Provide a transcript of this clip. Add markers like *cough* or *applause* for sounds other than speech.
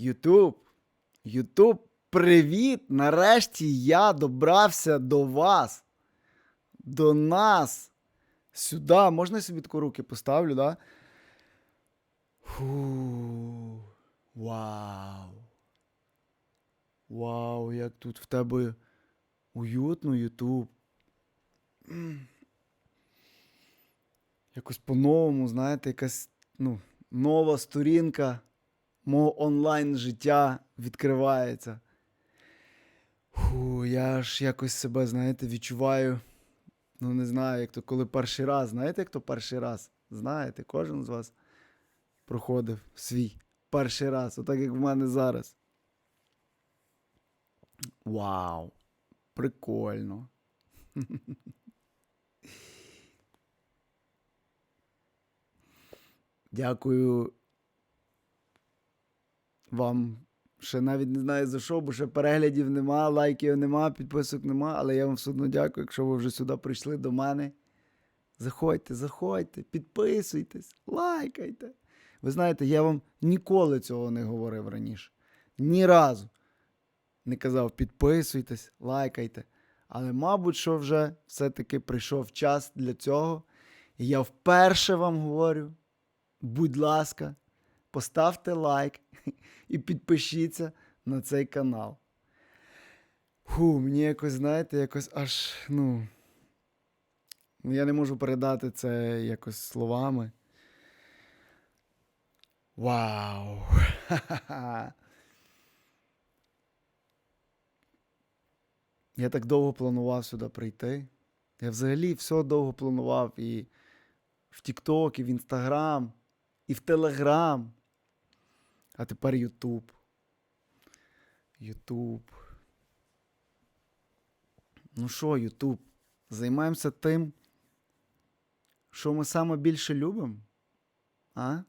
Ютуб. Ютуб, привіт! Нарешті я добрався до вас. До нас. Сюди. Можна я собі таку руки поставлю, да? Фу. Вау. Вау, як тут в тебе уютно, Ютуб. Якось по-новому, знаєте, якась ну, нова сторінка мого онлайн життя відкривається. Фу, я ж якось себе, знаєте, відчуваю. Ну, не знаю, як то коли перший раз. Знаєте, як то перший раз? Знаєте, кожен з вас проходив свій перший раз, отак як в мене зараз. Вау! Прикольно. *laughs* Дякую вам. Ще навіть не знаю за що, бо ще переглядів нема, лайків нема, підписок нема, але я вам все одно дякую, якщо ви вже сюди прийшли до мене. Заходьте, заходьте, підписуйтесь, лайкайте. Ви знаєте, я вам ніколи цього не говорив раніше. Ні разу не казав підписуйтесь, лайкайте. Але, мабуть, що вже все-таки прийшов час для цього. І я вперше вам говорю: будь ласка, поставте лайк і підпишіться на цей канал. Фу, мені якось, знаєте, якось аж, ну. ну, Я не можу передати це якось словами. Вау! Я так довго планував сюди прийти. Я взагалі все довго планував і в TikTok, і в Instagram, і в Telegram. А тепер Ютуб. Ютуб. Ну що, Ютуб? Займаємося тим, що ми саме більше любимо? А?